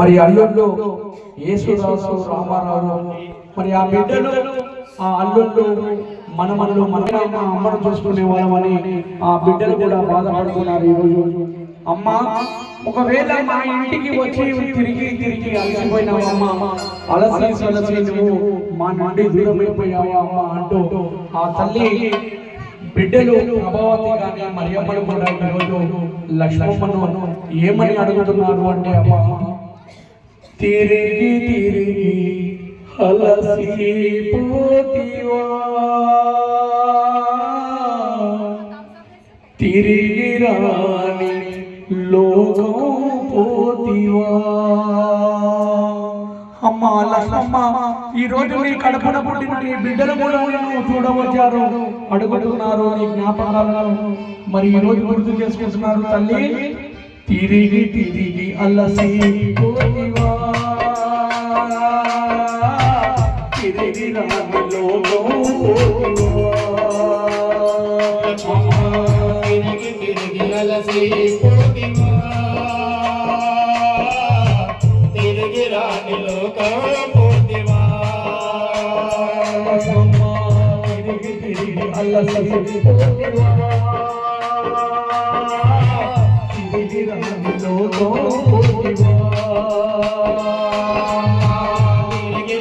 మరి అల్లుళ్ళు యేసుదాసు రామారావు మరి ఆ బిడ్డలు ఆ అల్లుళ్ళు మనమల్లు మన అమ్మను చూసుకునే వాళ్ళమని ఆ బిడ్డలు కూడా బాధపడుతున్నారు ఈరోజు. అమ్మ ఒకవేళ మా ఇంటికి వచ్చి తిరిగి తిరిగి అలసిపోయినావు అమ్మ అలసి సలసి నువ్వు మా నుండి దూరమైపోయావా అమ్మ అంటూ ఆ తల్లి బిడ్డలు ప్రభావతి కానీ మరియమ్మలు కూడా ఈరోజు లక్ష్మమ్మను ఏమని అడుగుతున్నారు అంటే అమ్మ తిరిగి తిరిగి అలసిపోతివా తిరిగి రాని లోకం పోతివా. అమ్మ లక్ష్మమ్మ ఈ రోజు నీ కడపడ పుట్టిన నీ బిడ్డలు కూడా నిన్ను చూడవచ్చారు. అడుగుతున్నారు నీ జ్ఞాపకాలను. మరి ఈ రోజు గుర్తు చేసుకుంటున్నారు తల్లి? తిరిగి తిరిగి అల్లసి పోతివా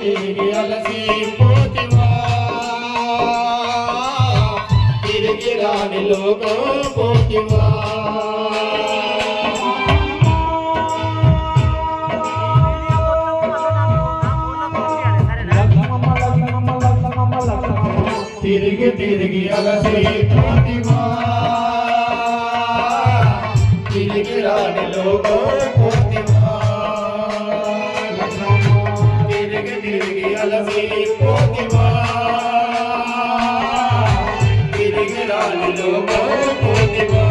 తిరిగి అలసి పోతివా. తిరిగి రాని లోకం పోతివా. తిరిగి తిరిగి అలసి పోతివా. తిరిగి రాని లోకం పోతివా. తిరిగి తిరిగి అలసి పోతివా. తిరిగి రాని పోతివా.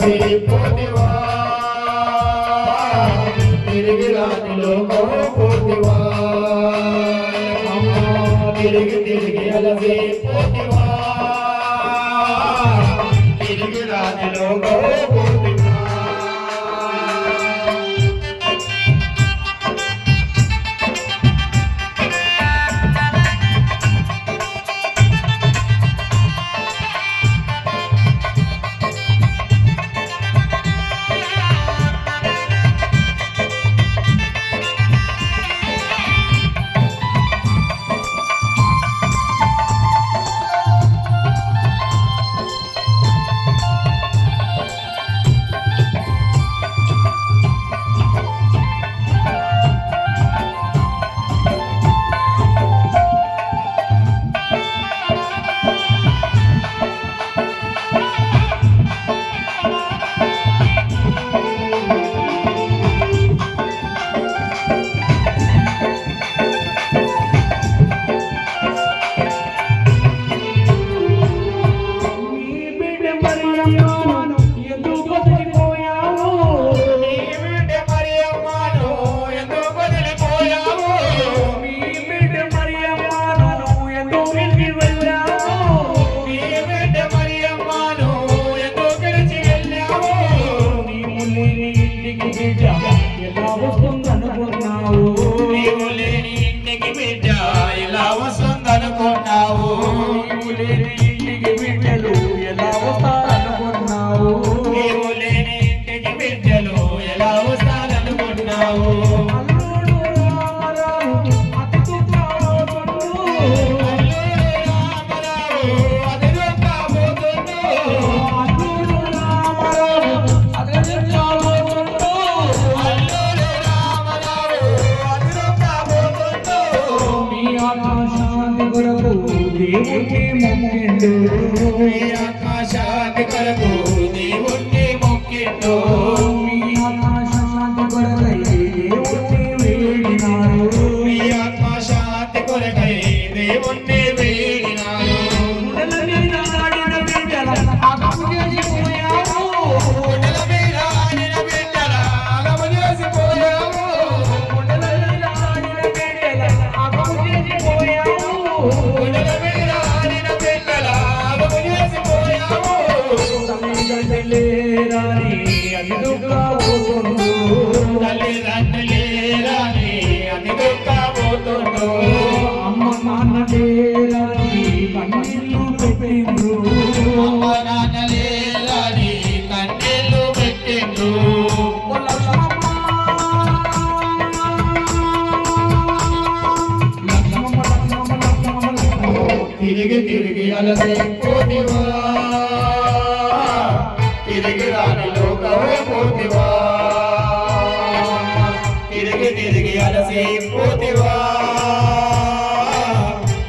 తిరిగి అలసి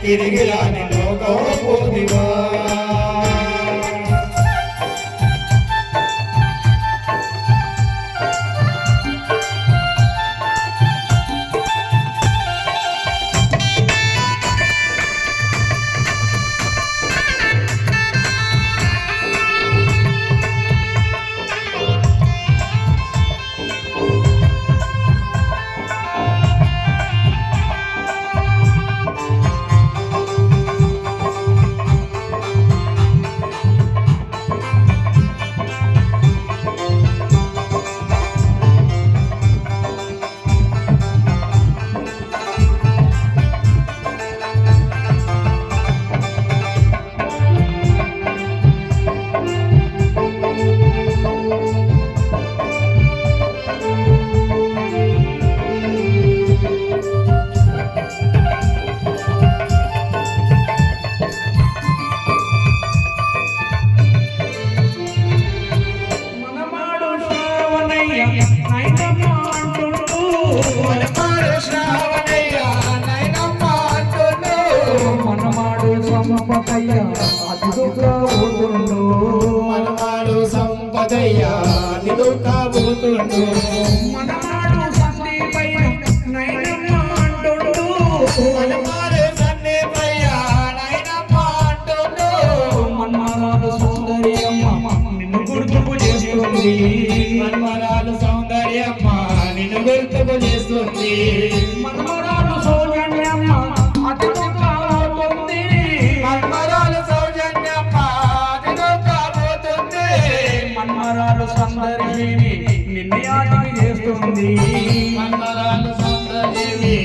Giri Giri Giri Giri Giri Giri Giri Giri Giri Oh. మన్మరాలు సుందరివి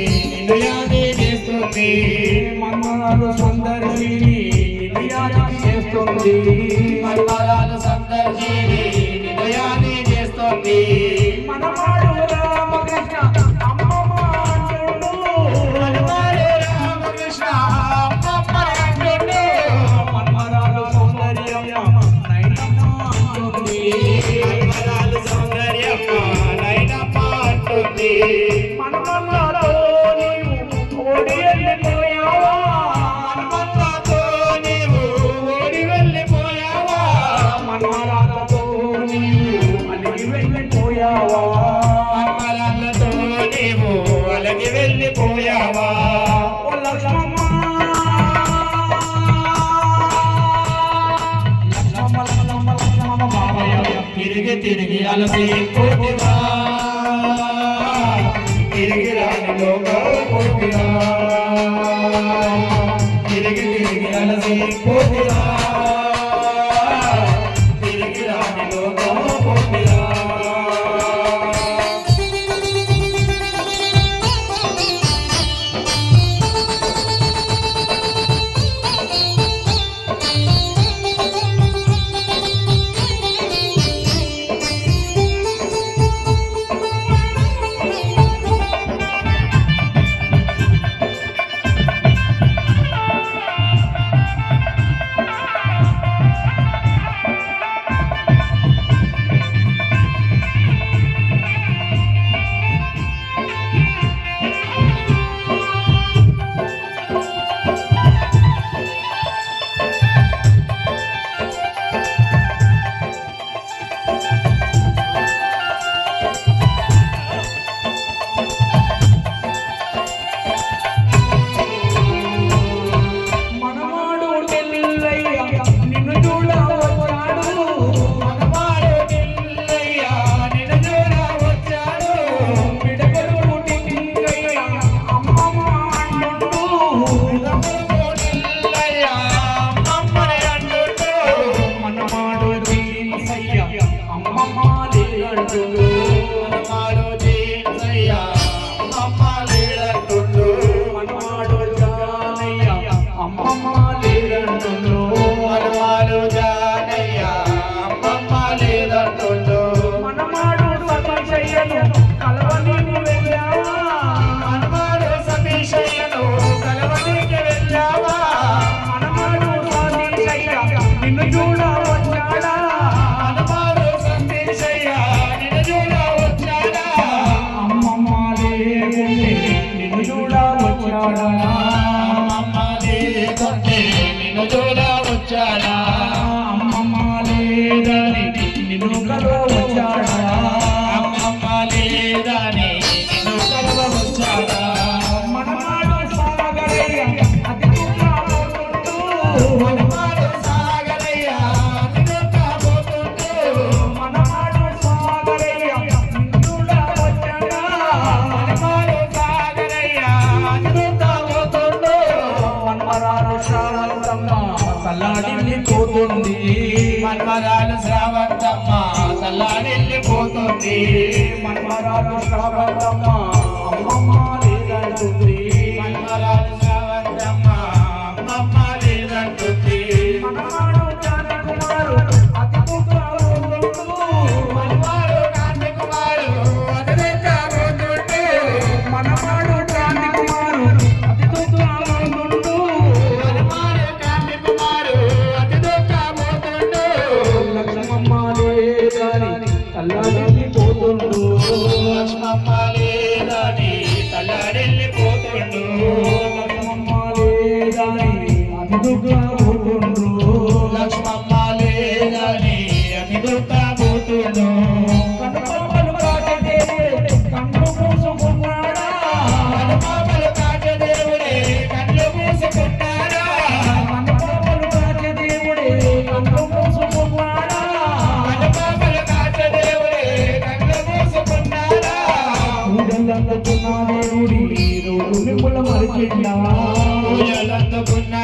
నిన్ను చేస్తుంది మన్మరాలు సుందరివి నిన్ను చేస్తుంది మన్మరాలు సుందరివి నిన్ను చేస్తుంది Dale, रे मन मारा श्रावण मारे रे పోతుండు లక్ష్మమ్మ లేదని అని దొక్కబోతుండు పూజలందుకున్న దేవుడి రోజు నిపుల మరిచిండా పూజలందుకున్న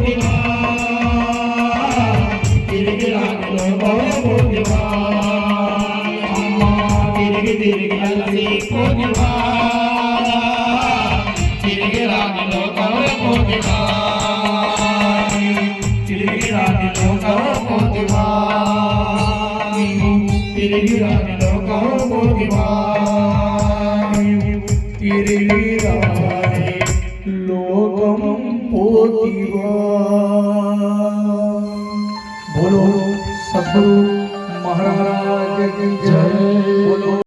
ఇది మిగలని పుణ్యవా